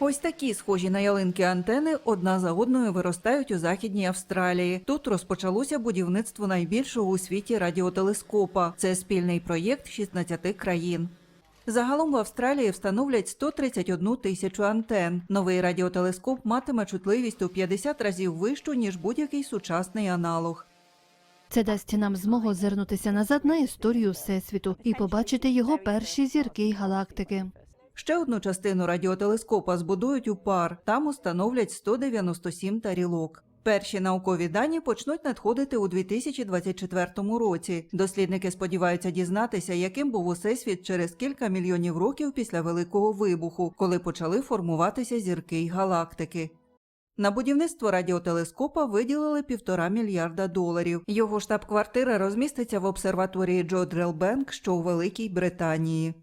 Ось такі схожі на ялинки антени одна за одною виростають у західній Австралії. Тут розпочалося будівництво найбільшого у світі радіотелескопа. Це спільний проєкт 16 країн. Загалом в Австралії встановлять 131 тисячу антен. Новий радіотелескоп матиме чутливість у 50 разів вищу ніж будь-який сучасний аналог. Це дасть нам змогу зирнутися назад на історію Всесвіту і побачити його перші зірки й галактики. Ще одну частину радіотелескопа збудують у пар. Там установлять 197 тарілок. Перші наукові дані почнуть надходити у 2024 році. Дослідники сподіваються дізнатися, яким був усесвіт через кілька мільйонів років після Великого вибуху, коли почали формуватися зірки й галактики. На будівництво радіотелескопа виділили півтора мільярда доларів. Його штаб-квартира розміститься в обсерваторії Джо Дрелбенк, що у Великій Британії.